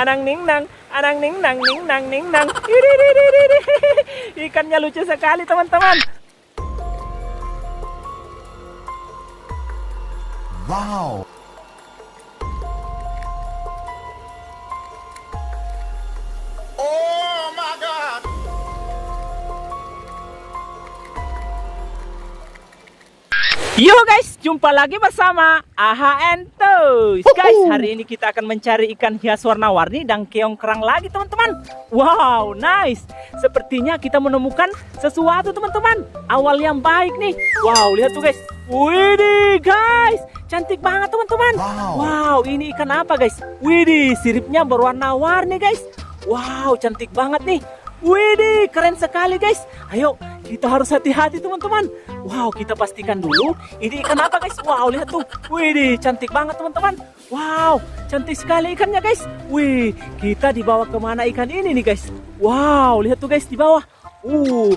anang ning nang, anang ning nang ning nang ning nang. Ikannya lucu sekali teman-teman. Wow! Yo guys, jumpa lagi bersama Aha and Toys. Guys, hari ini kita akan mencari ikan hias warna-warni dan keong kerang lagi teman-teman. Wow, nice. Sepertinya kita menemukan sesuatu teman-teman. Awal yang baik nih. Wow, lihat tuh guys. Widih guys, cantik banget teman-teman. Wow. Wow, ini ikan apa guys? Widih, siripnya berwarna-warni guys. Wow, cantik banget nih. Widih, keren sekali guys. Ayo, kita harus hati-hati teman-teman. Wow, kita pastikan dulu. Ini ikan apa guys? Wow, lihat tuh. Widih, cantik banget teman-teman. Wow, cantik sekali ikannya guys. Wih, kita dibawa ke mana ikan ini nih guys? Wow, lihat tuh guys di bawah. Uh,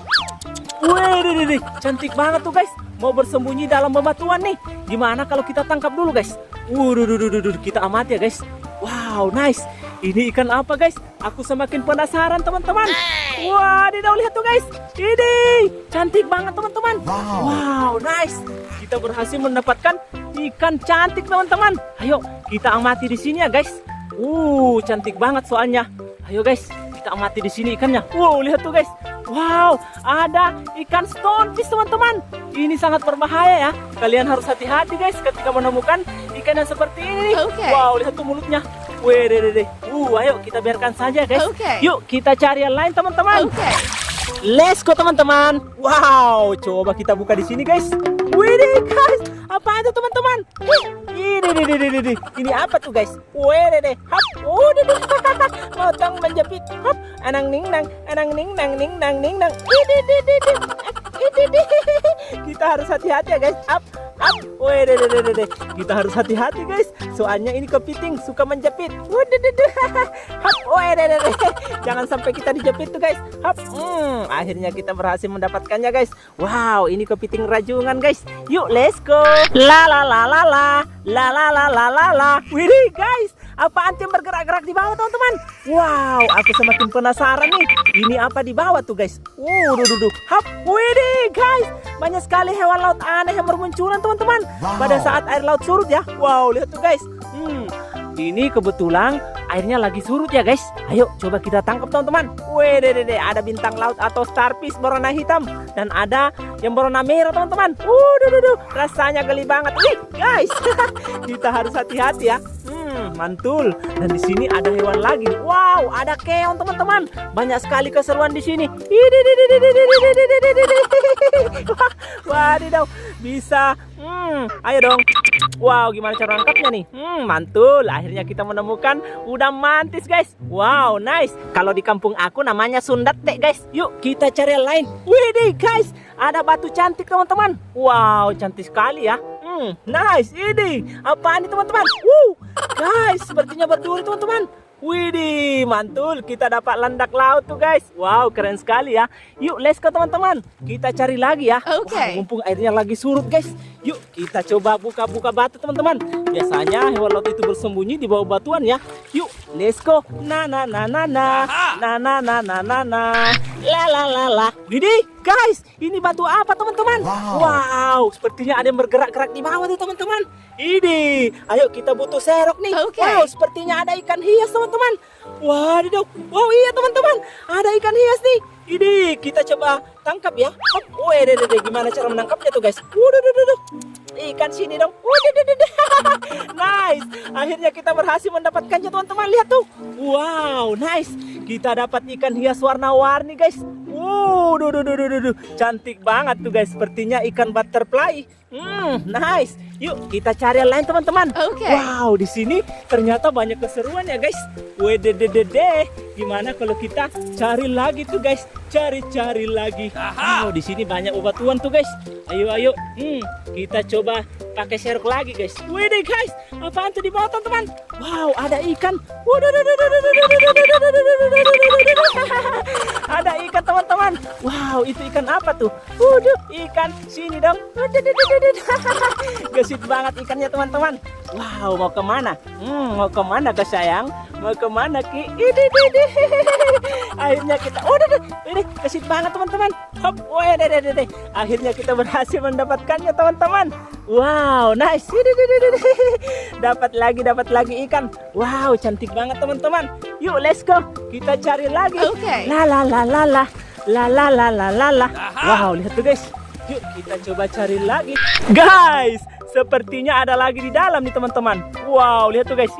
Wih, cantik banget tuh guys. Mau bersembunyi dalam bebatuan nih. Gimana kalau kita tangkap dulu guys? Duh, kita amati ya guys. Wow, nice. Ini ikan apa guys? Aku semakin penasaran teman-teman. Wah, Wadidaw, lihat tuh guys. Ini cantik banget teman-teman. Wow. Wow, nice. Kita berhasil mendapatkan ikan cantik teman-teman. Ayo, kita amati di sini ya guys. Uh, cantik banget soalnya. Ayo guys, kita amati di sini ikannya. Wow, lihat tuh guys. Wow, ada ikan stonefish teman-teman. Ini sangat berbahaya ya. Kalian harus hati-hati guys ketika menemukan ikan yang seperti ini. Oke. Wow, lihat tuh mulutnya. Wih, deh, deh, deh. Uh, ayo kita biarkan saja guys. Oke. Yuk kita cari yang lain teman-teman. Oke. Let's go teman-teman. Wow, coba kita buka di sini guys. Wih guys, apa itu teman-teman? Ini, ini, ini, ini, ini, ini apa tuh guys? Wih deh, deh. hap, oh, deh, deh. motong menjepit, hap, anang ning nang, anang ning nang, ning nang, ning nang. Ini, ini, ini, ini, ini, ini. Kita harus hati-hati ya guys. Up, up. Deh, deh, deh. Kita harus hati-hati guys. Soalnya ini kepiting suka menjepit. Wih deh, deh, deh. Jangan sampai kita dijepit tuh guys. Hap, hmm, akhirnya kita berhasil mendapatkannya guys. Wow, ini kepiting rajungan guys. Yuk, let's go. La la la la la, la la la la la la. Guys, apaan yang bergerak-gerak di bawah teman-teman? Wow, aku semakin penasaran nih. Ini apa di bawah tuh guys? Uh, duh, duh. Hap, widih guys, banyak sekali hewan laut aneh yang bermunculan teman-teman. Wow. Pada saat air laut surut ya. Wow, lihat tuh guys. Hmm, ini kebetulan airnya lagi surut ya guys. Ayo coba kita tangkap teman-teman. Wih, deh, deh, ada bintang laut atau starfish berwarna hitam dan ada yang berwarna merah teman-teman. Uh, duh, duh, duh. rasanya geli banget. Wih, guys, kita harus hati-hati ya. Mantul. Dan di sini ada hewan lagi. Wow, ada keong teman-teman. Banyak sekali keseruan di sini. Wah, Wadidaw, bisa. Hmm, ayo dong. Wow, gimana cara nangkapnya nih? Hmm, mantul. Akhirnya kita menemukan udang mantis, guys. Wow, nice. Kalau di kampung aku namanya sundat deh, guys. Yuk, kita cari yang lain. Widih, guys. Ada batu cantik, teman-teman. Wow, cantik sekali ya. Hmm, nice. Ini apaan nih, teman-teman? Wuh, guys, sepertinya berduri, teman-teman. Widih, mantul. Kita dapat landak laut tuh, guys. Wow, keren sekali ya. Yuk, let's go, teman-teman. Kita cari lagi ya. Oke. Wah, mumpung airnya lagi surut, guys. Yuk, kita coba buka-buka batu, teman-teman. Biasanya hewan laut itu bersembunyi di bawah batuan ya. Yuk, let's go. Na na na na na. Na na na na na na. La la la la. Widih, guys, ini batu apa, teman-teman? Wow. Wow, sepertinya ada yang bergerak-gerak di bawah tuh, teman-teman. Ini, ayo kita butuh serok nih. Oke. Wow, sepertinya ada ikan hias, teman-teman. Wadidaw. Wow, iya, teman-teman. Ada ikan hias nih. Ini kita coba tangkap ya. Hop. Wih, deh, deh, deh. gimana cara menangkapnya tuh, guys? Waduh, duh, duh. Ikan sini dong. Waduh, duh, duh, nice. Akhirnya kita berhasil mendapatkannya, teman-teman. Lihat tuh. Wow, nice. Kita dapat ikan hias warna-warni, guys. Wow, duh, duh, duh, duh. Cantik banget tuh, guys. Sepertinya ikan butterfly. Hmm, nice. Yuk, kita cari yang lain, teman-teman. Oke. Wow, di sini ternyata banyak keseruan ya, guys. Wedededede. Gimana kalau kita cari lagi tuh, guys? Cari-cari lagi. Wow, di sini banyak batuan tuh, guys. Ayo, ayo. Hmm, kita coba pakai serok lagi, guys. Wede, guys. Apaan tuh di bawah, teman-teman? Wow, ada ikan. Ada ikan, teman-teman. teman-teman. Wow, itu ikan apa tuh? Waduh, ikan sini dong. Gesit banget ikannya teman-teman. Wow, mau ke mana? Hmm, mau ke mana ke sayang? Mau ke mana ki? Ini, ini, Akhirnya kita, oh, deh, ini gesit banget teman-teman. Hop, wah, deh, deh, deh, deh. Akhirnya kita berhasil mendapatkannya teman-teman. Wow, nice. Ini, ini, ini, ini. Dapat lagi, dapat lagi ikan. Wow, cantik banget teman-teman. Yuk, let's go. Kita cari lagi. Okay. La la la la la. La la la la la la. Wow, lihat tuh guys. Yuk kita coba cari lagi. Guys, sepertinya ada lagi di dalam nih teman-teman. Wow, lihat tuh guys.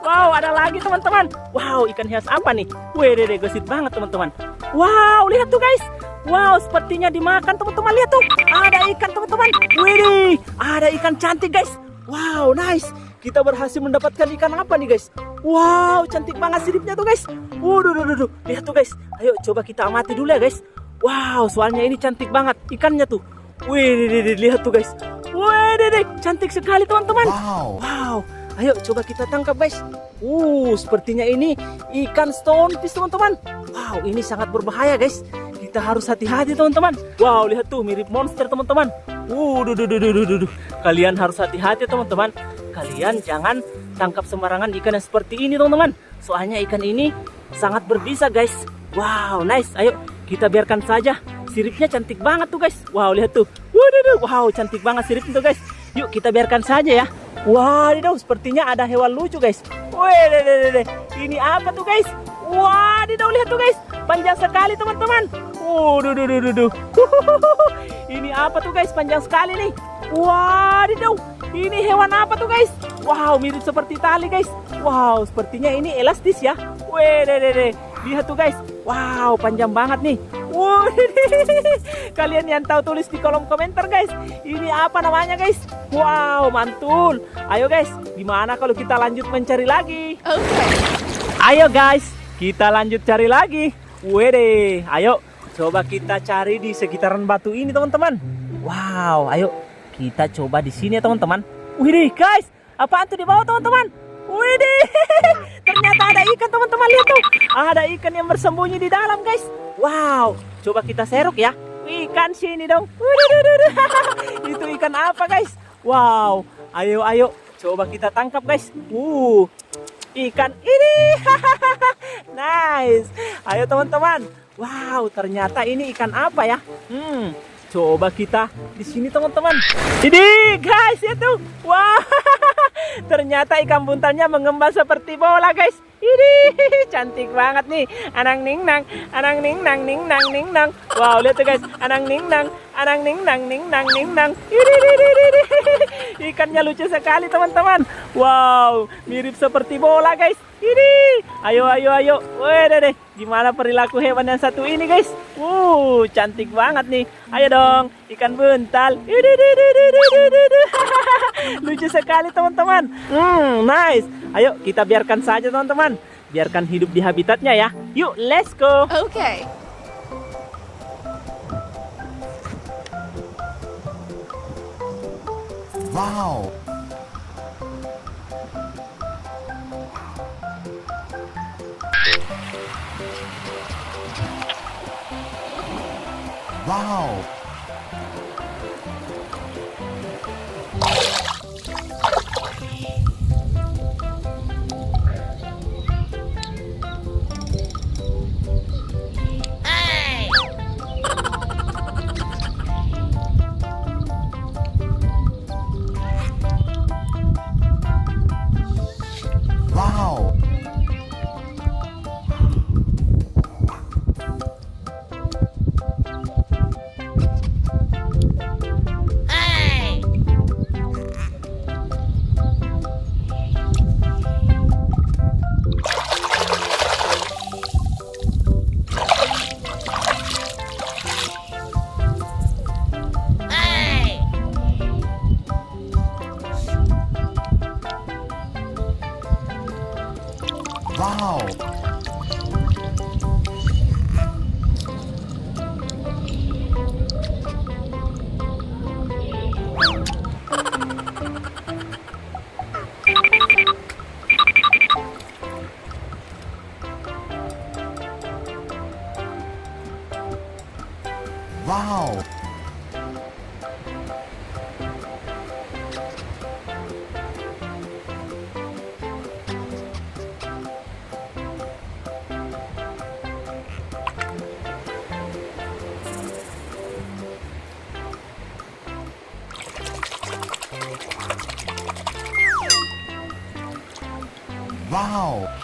Wow, ada lagi teman-teman. Wow, ikan hias apa nih? Wih, dede, gesit banget teman-teman. Wow, lihat tuh guys. Wow, sepertinya dimakan teman-teman. Lihat tuh, ada ikan teman-teman. Wih, ada ikan cantik guys. Wow, nice. Kita berhasil mendapatkan ikan apa nih guys? Wow, cantik banget siripnya tuh guys. Waduh, duh, duh, duh. lihat tuh guys. Ayo coba kita amati dulu ya guys. Wow, soalnya ini cantik banget ikannya tuh. Wih, lihat tuh guys. Wih, deh, cantik sekali teman-teman. Wow. Wow, ayo coba kita tangkap guys. Uh, sepertinya ini ikan stonefish teman-teman. Wow, ini sangat berbahaya guys. Kita harus hati-hati teman-teman. Wow, lihat tuh mirip monster teman-teman. Uh, duh, duh, duh, duh, duh, duh. Kalian harus hati-hati teman-teman. Kalian jangan tangkap sembarangan ikan yang seperti ini teman-teman. Soalnya ikan ini sangat berbisa guys. Wow, nice. Ayo kita biarkan saja. Siripnya cantik banget tuh guys. Wow, lihat tuh. Wow, cantik banget siripnya tuh guys. Yuk kita biarkan saja ya. Wadidaw, sepertinya ada hewan lucu guys. Deh. ini apa tuh guys? Wadidaw, lihat tuh guys. Panjang sekali teman-teman. Ini apa tuh guys? Panjang sekali nih. Wadidaw, ini hewan apa tuh guys? Wow, mirip seperti tali guys. Wow, sepertinya ini elastis ya. Deh. Lihat tuh guys. Wow, panjang banget nih. Wih, kalian yang tahu tulis di kolom komentar guys. Ini apa namanya guys? Wow, mantul. Ayo guys, gimana kalau kita lanjut mencari lagi? Okay. Ayo guys, kita lanjut cari lagi. Wede, ayo coba kita cari di sekitaran batu ini teman-teman. Wow, ayo kita coba di sini ya teman-teman. Wede, guys, apaan tuh di bawah teman-teman? Wede, ternyata ada ikan teman-teman lihat tuh. Ada ikan yang bersembunyi di dalam guys. Wow, coba kita serok ya. Ikan sini dong. Itu ikan apa guys? Wow, ayo ayo coba kita tangkap guys. Uh, ikan ini. nice. Ayo teman-teman. Wow, ternyata ini ikan apa ya? Hmm, coba kita di sini teman-teman. Ini guys itu. Wah, ternyata ikan buntalnya mengembang seperti bola guys. Ini cantik banget nih. Anang ning nang, anang ning nang ning nang ning nang. Wow, lihat tuh guys. Anang ning nang, anang ning nang ning nang ning nang. Ini, ini, ini. Ikannya lucu sekali teman-teman. Wow, mirip seperti bola guys. Ini, ayo ayo ayo. Wih deh deh. Gimana perilaku hewan yang satu ini guys? Uh, cantik banget nih. Ayo dong, ikan buntal. Ini, ini, ini, ini, ini. Lucu sekali teman-teman. Hmm, nice. Ayo kita biarkan saja teman-teman. Biarkan hidup di habitatnya ya. Yuk, let's go. Okay. Wow. Wow. Wow. Wow! Wow! Wow.